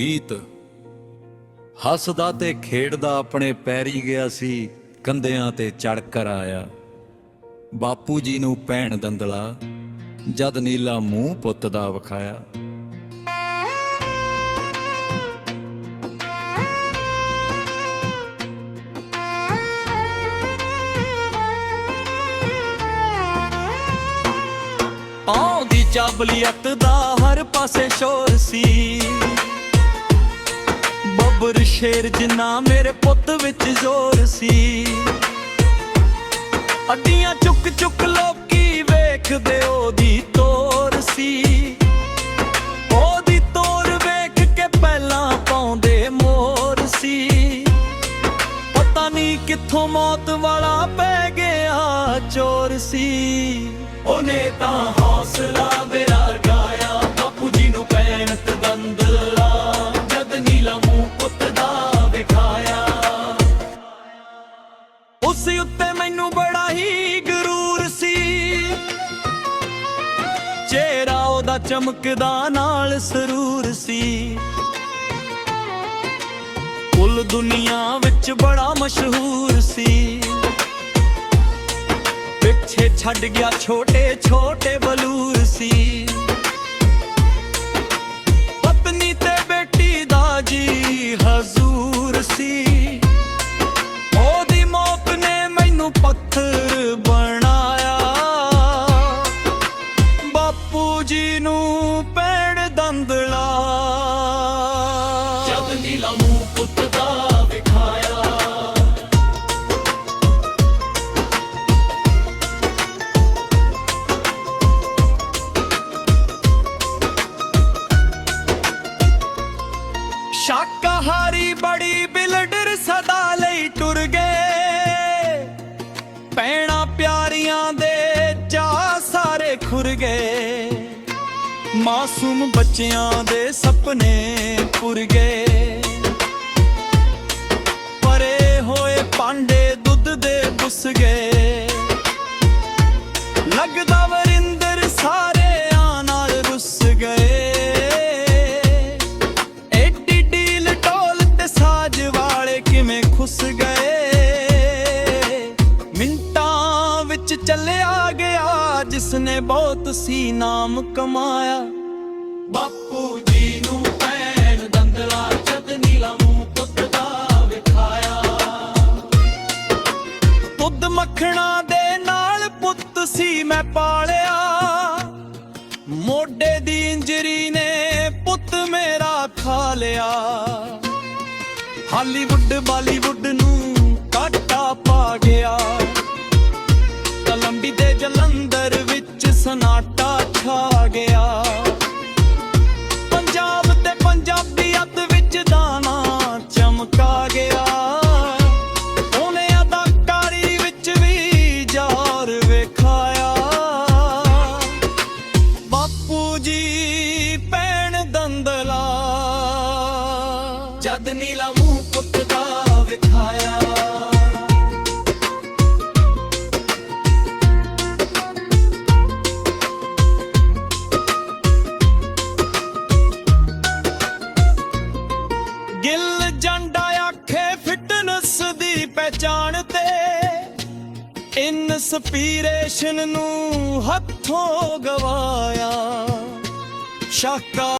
ਗੀਤ। ਹੱਸਦਾ ਤੇ ਖੇਡਦਾ ਆਪਣੇ ਪੈਰੀ ਗਿਆ ਸੀ, ਕੰਧਿਆਂ ਤੇ ਚੜ ਕਰ ਆਇਆ। ਬਾਪੂ ਜੀ ਨੂੰ ਭੈਣ ਦੰਦਲਾ, ਜਦ ਨੀਲਾ ਮੂੰਹ ਪੁੱਤ ਦਾ ਵਿਖਾਇਆ। ਆਉਂਦੀ ਚਾਬਲੀਅਤ ਦਾ ਹਰ ਪਾਸੇ ਸ਼ੋਰ ਸੀ। ਬੱਬਰ ਸ਼ੇਰ ਜਿੰਨਾ ਮੇਰੇ ਪੁੱਤ ਵਿੱਚ ਜ਼ੋਰ ਸੀ। ਅੱਡੀਆਂ ਚੁੱਕ ਚੁੱਕ ਲੋਕੀ ਵੇਖਦੇ ਉਹਦੀ ਤੋਰ ਸੀ। ਉਹਦੀ ਤੋਰ ਵੇਖ ਕੇ ਪਹਿਲਾਂ ਪਾਉਂਦੇ ਮੋਰ ਸੀ। ਪਤਾ ਨਹੀਂ ਕਿੱਥੋਂ ਮੌਤ ਵਾਲਾ ਪੈ ਗਿਆ ਚੋਰ ਸੀ। ਉਹਨੇ ਤਾਂ ਹੌਸਲਾ ਮੇਰਾ ਉਸ ਉੱਤੇ ਮੈਨੂੰ ਬੜਾ ਹੀ ਗਰੂਰ ਸੀ। ਚਿਹਰਾ ਉਹਦਾ ਚਮਕਦਾ ਨਾਲ ਸਰੂਰ ਸੀ। ਕੁੱਲ ਦੁਨੀਆ ਵਿੱਚ ਬੜਾ ਮਸ਼ਹੂਰ ਸੀ। ਪਿੱਛੇ ਛੱਡ ਗਿਆ ਛੋਟੇ ਛੋਟੇ ਬਲੂਰ ਸੀ। ਨੂੰ ਪੈਣ ਦੰਦਲਾ। ਜਦ ਨੀਲਾ ਮੂੰਹ ਪੁੱਤ ਦਾ ਵਿਖਾਇਆ। ਸ਼ਾਕਾਹਾਰੀ ਬੜੀ ਬਿਲਡਰ ਸਦਾ ਲਈ ਟੁਰ ਗਏ। ਪੈਣਾ ਪਿਆਰੀਆਂ ਦੇ ਚਾਹ ਸਾਰੇ ਖੁਰ ਗਏ। ਮਾਸੂਮ ਬੱਚਿਆਂ ਦੇ ਸੁਪਨੇ ਪੁਰ ਗਏ। ਪਰੇ ਹੋਏ ਪਾਂਡੇ ਦੁੱਧ ਦੇ ਬੁਸ ਗਏ। ਲੱਗਦਾ ਵਰਿੰਦਰ ਸਾਰਿਆਂ ਨਾਲ ਰੁੱਸ ਗਏ। ਐਡੀ ਡੀਲ ਟੋਲ ਤੇ ਸਾਜ ਵਾਲੇ ਕਿਵੇਂ ਖੁੱਸ ਗਏ। ਮਿੰਟਾਂ ਵਿੱਚ ਚੱਲੇ ਗਿਆ ਜਿਸਨੇ ਬਹੁਤ ਸੀ ਨਾਮ ਕਮਾਇਆ। ਬਾਪੂ ਜੀ ਨੂੰ ਪੈਣ ਦੰਦਲਾ ਜਦ ਨੀਲਾ ਮੂੰਹ ਪੁੱਤ ਦਾ ਵਿਖਾਇਆ। ਦੁੱਧ ਮੱਖਣਾ ਦੇ ਨਾਲ ਪੁੱਤ ਸੀ ਮੈਂ ਪਾਲਿਆ। ਮੋਢੇ ਦੀ ਇੰਜਰੀ ਨੇ ਪੁੱਤ ਮੇਰਾ ਖਾ ਲਿਆ। ਹਾਲੀਵੁੱਡ ਬਾਲੀਵੁੱਡ ਨੂੰ ਇਨਸਪੀਰੇਸ਼ਨ ਨੂੰ ਹੱਥੋਂ ਗਵਾਇਆ ਸ਼ਾਕਾ